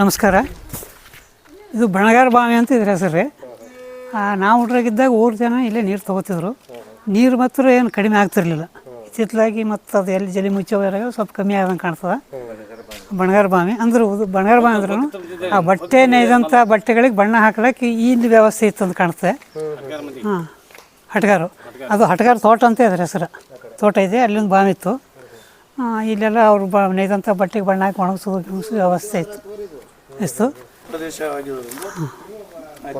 ನಮಸ್ಕಾರ. ಇದು ಬಣಗಾರ ಬಾವಿ ಅಂತ ಇದ್ರ ಹೆಸರು ನಾವು ಹುಡ್ರಾಗಿದ್ದಾಗ ಊರು ಜನ ಇಲ್ಲೇ ನೀರು ತೊಗೋತಿದ್ರು. ನೀರು ಮಾತ್ರ ಏನು ಕಡಿಮೆ ಆಗ್ತಿರ್ಲಿಲ್ಲ. ಇತ್ತಿತ್ತಲಾಗಿ ಮತ್ತು ಅದು ಎಲ್ಲಿ ಜಲಿ ಮುಚ್ಚೋದಾಗ ಸ್ವಲ್ಪ ಕಮ್ಮಿ ಆದಂಗೆ ಕಾಣ್ತದೆ. ಬಣಗಾರ ಬಾವಿ ಅಂದ್ರೆ ಬಣಗಾರ ಬಾವಿ ಅಂದ್ರೂ ಆ ಬಟ್ಟೆ ನೇಯ್ದಂಥ ಬಟ್ಟೆಗಳಿಗೆ ಬಣ್ಣ ಹಾಕ್ಲಿಕ್ಕೆ ಇಲ್ಲಿ ವ್ಯವಸ್ಥೆ ಇತ್ತು ಅಂತ ಕಾಣ್ತದೆ. ಹಾಂ, ಹಟ್ಗಾರು. ಅದು ಹಟ್ಗಾರ ತೋಟ ಅಂತ ಅದ್ರ ಹೆಸರು. ತೋಟ ಇದೆ, ಅಲ್ಲಿಂದ ಬಾವಿ ಇತ್ತು. ಇಲ್ಲೆಲ್ಲ ಅವ್ರು ಬ ನೇಯ್ದಂಥ ಬಟ್ಟೆಗೆ ಬಣ್ಣ ಹಾಕಿ ಒಣಗಿಸೋದು ವ್ಯವಸ್ಥೆ ಇತ್ತು. ಇತ್ತು ಪ್ರದೇಶವಾಗಿರೋದ್ರಿಂದ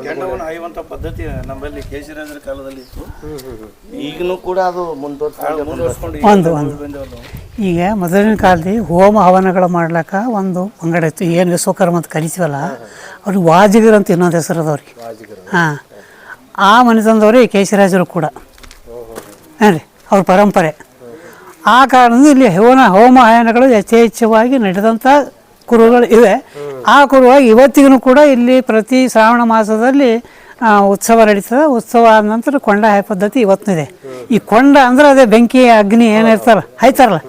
ಕೆಂಡವನ್ನು ಹಾಯುವಂಥ ಪದ್ಧತಿ ನಮ್ಮಲ್ಲಿ ಕೇಶರಾಜರ ಕಾಲದಲ್ಲಿ ಇತ್ತು. ಈಗಲೂ ಕೂಡ ಅದು ಒಂದು ಒಂದು. ಈಗ ಮೊದಲಿನ ಕಾಲದಲ್ಲಿ ಹೋಮ ಹವನಗಳು ಮಾಡ್ಲಿಕ್ಕೆ ಒಂದು ಪಂಗಡ ಇತ್ತು. ಏನು ವಿಶ್ವಕರ್ಮ ಅಂತ ಕರಿತೀವಲ್ಲ ಅವ್ರಿಗೆ ವಾಜಿಗರ್ ಅಂತ ಇನ್ನೊಂದು ಹೆಸರು ಅದವ್ರಿಗೆ ಹಾಂ. ಆ ಮನೆತನದವ್ರೆ ಈ ಕೇಶರಾಜರು ಕೂಡ. ಹಾಂ ರೀ ಅವ್ರ ಪರಂಪರೆ. ಆ ಕಾರಣದಿಂದ ಇಲ್ಲಿ ಹೋಮ ಹೋಮ ಹಯನಗಳು ಯಥೇಚ್ಛವಾಗಿ ನಡೆದಂಥ ಕುರುಗಳು ಇವೆ. ಆ ಕುರುವ ಇವತ್ತಿಗೂ ಕೂಡ ಇಲ್ಲಿ ಪ್ರತಿ ಶ್ರಾವಣ ಮಾಸದಲ್ಲಿ ಆ, ಉತ್ಸವ ನಡೀತದೆ. ಉತ್ಸವ ಆದ ನಂತರ ಕೊಂಡ ಹಾಯ ಪದ್ಧತಿ ಇವತ್ತು ಇದೆ ಈ ಕೊಂಡ ಅಂದ್ರೆ ಅದೇ ಬೆಂಕಿ ಅಗ್ನಿ ಏನಿರ್ತಾರಲ್ಲ ಹಾಯ್ತಾರಲ್ಲ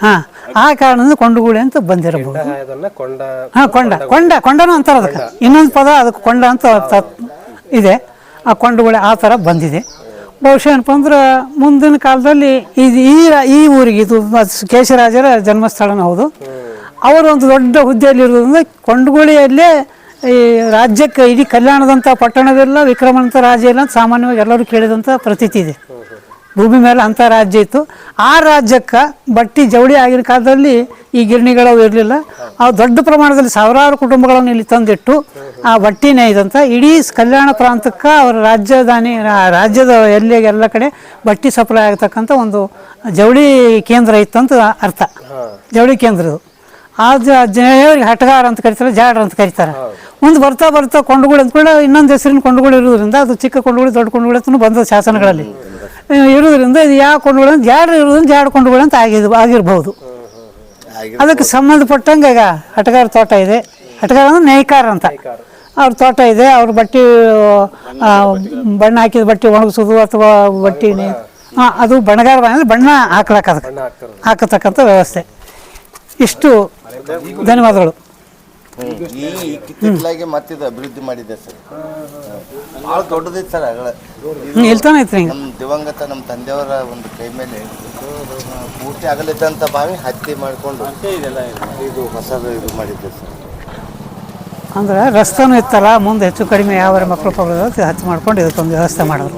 ಹಾಂ ಆ ಕಾರಣದಿಂದ ಕೊಂಡುಗುಳಿ ಅಂತ ಬಂದಿರಬಹುದು. ಅದನ್ನ ಕೊಂಡ ಹಾಂ ಕೊಂಡ. ಕೊಂಡ ಕೊಂಡನೂ ಅಂತಾರೆ ಅದಕ್ಕೆ. ಇನ್ನೊಂದು ಪದ ಅದಕ್ಕೆ ಕೊಂಡ ಅಂತ ತ- ಇದೆ. ಆ ಕೊಂಡುಗುಳಿ ಆ ಥರ ಬಂದಿದೆ. ಬಹುಶಃ ಏನಪ್ಪ ಅಂದ್ರೆ ಮುಂದಿನ ಕಾಲದಲ್ಲಿ ಇದು ಈ ರಾ- ಈ ಊರಿಗೆ ಇದು ಕೇಶರಾಜರ ಜನ್ಮಸ್ಥಳನ ಹೌದು. ಅವರು ಒಂದು ದೊಡ್ಡ ಹುದ್ದೆಯಲ್ಲಿರೋದ್ರಿಂದ ಕೊಂಡಗೋಳಿಯಲ್ಲೇ ಈ ರಾಜ್ಯಕ್ಕೆ ಇಡೀ ಕಲ್ಯಾಣದಂಥ ಪಟ್ಟಣವೆಲ್ಲ ವಿಕ್ರಮಂತ ರಾಜ್ಯ ಇಲ್ಲ ಅಂತ ಸಾಮಾನ್ಯವಾಗಿ ಎಲ್ಲರೂ ಕೇಳಿದಂಥ ಪ್ರತೀತಿ ಇದೆ. ಭೂಮಿ ಮೇಲೆ ಅಂಥ ರಾಜ್ಯ ಇತ್ತು. ಆ ರಾಜ್ಯಕ್ಕೆ ಬಟ್ಟಿ ಜವಳಿ ಆಗಿನ ಕಾಲದಲ್ಲಿ ಈ ಗಿರಣಿಗಳು ಇರಲಿಲ್ಲ. ಆ ದೊಡ್ಡ ಪ್ರಮಾಣದಲ್ಲಿ ಸಾವಿರಾರು ಕುಟುಂಬಗಳನ್ನು ಇಲ್ಲಿ ತಂದಿಟ್ಟು ಆ ಬಟ್ಟಿ ಇದಂತ ಇಡೀ ಕಲ್ಯಾಣ ಪ್ರಾಂತಕ್ಕೆ ಅವರ ರಾಜಧಾನಿ ರಾಜ್ಯದ ಎಲ್ಲೆಗೆ ಎಲ್ಲ ಕಡೆ ಬಟ್ಟಿ ಸಪ್ಲೈ ಆಗತಕ್ಕಂಥ ಒಂದು ಜವಳಿ ಕೇಂದ್ರ ಇತ್ತಂತ ಅಂತ ಅರ್ಥ ಜವಳಿ ಕೇಂದ್ರ ಜ- ಜನರಿಗೆ ಹಟಗಾರ ಅಂತ ಕರೀತಾರೆ ಜಾಡ್ರ ಅಂತ ಕರೀತಾರೆ. ಮುಂದೆ ಬರ್ತಾ ಬರ್ತಾ ಕೊಂಡುಗಳು ಅಂದ್ಕೊಂಡು ಕೂಡ ಇನ್ನೊಂದು ಹೆಸರಿನ ಕೊಂಡುಗಳು ಇರೋದ್ರಿಂದ ಅದು ಚಿಕ್ಕ ಕೊಂಡುಗಳು ದೊಡ್ಡ ಕೊಂಡುಗಳು ಅಂತ ಬಂದ ಶಾಸನಗಳಲ್ಲಿ. ಇರೋದ್ರಿಂದ ಇದು ಯಾವ ಕೊಂಡುಗಳು ಅಂತ ಜಾಡ್ರ ಇರೋದ್ರಿಂದ ಜಾಡ್ ಕೊಂಡುಗಳು ಅಂತ ಆಗಿದ್ ಆಗಿರ್ಬೋದು. ಅದಕ್ಕೆ ಸಂಬಂಧಪಟ್ಟಂಗೆ ಈಗ ಹಟಗಾರ ತೋಟ ಇದೆ. ಹಟಗಾರ ಅಂದ್ರೆ ನೇಯ್ಕಾರ ಅಂತ. ಅವ್ರ ತೋಟ ಇದೆ ಅವ್ರ ಬಟ್ಟೆ ಬಣ್ಣ ಹಾಕಿದ ಬಟ್ಟೆ ಒಣಗಿಸೋದು ಅಥವಾ ಬಟ್ಟೆ ಹಾಂ ಅದು ಬಣ್ಣಗಾರ ಅಂದ್ರೆ ಬಣ್ಣ ಹಾಕ್ಲಕ್ಕ ಅದಕ್ಕೆ. ಹಾಕತಕ್ಕಂಥ ವ್ಯವಸ್ಥೆ. ಇಷ್ಟು ಧನ್ಯವಾದಗಳು. ಈ ಇತ್ತಿತ್ತಲಾಗಿ ಮತ್ತಿದು ಅಭಿವೃದ್ಧಿ ಮಾಡಿದೆ ಸರ್. ಭಾಳ ದೊಡ್ಡದೈತೆ ಸರ್ ಅಗಳ ಹ್ಮ್, ಇಲ್ತಾನೆ ಐತ್ರಿ ನಮ್ಮ ದಿವಂಗತ ನಮ್ಮ ತಂದೆಯವರ ಒಂದು ಕೈ ಮೇಲೆ ಪೂರ್ತಿ ಆಗಲಿದ್ದಂಥ ಬಾವಿ ಹತ್ತಿ ಮಾಡಿಕೊಂಡು ಇದು. ಹೊಸದು ಇದು ಮಾಡಿದ್ದೆ ಸರ್. ಅಂದ್ರೆ ರಸ್ತೆನೂ ಇತ್ತಲ್ಲ ಮುಂದೆ ಹೆಚ್ಚು ಕಡಿಮೆ ಯಾವ ಮಕ್ಕಳು ಹತ್ತಿ ಹಚ್ಚಿ ಮಾಡ್ಕೊಂಡು ಇದಕ್ಕೊಂದು ವ್ಯವಸ್ಥೆ ಮಾಡೋದು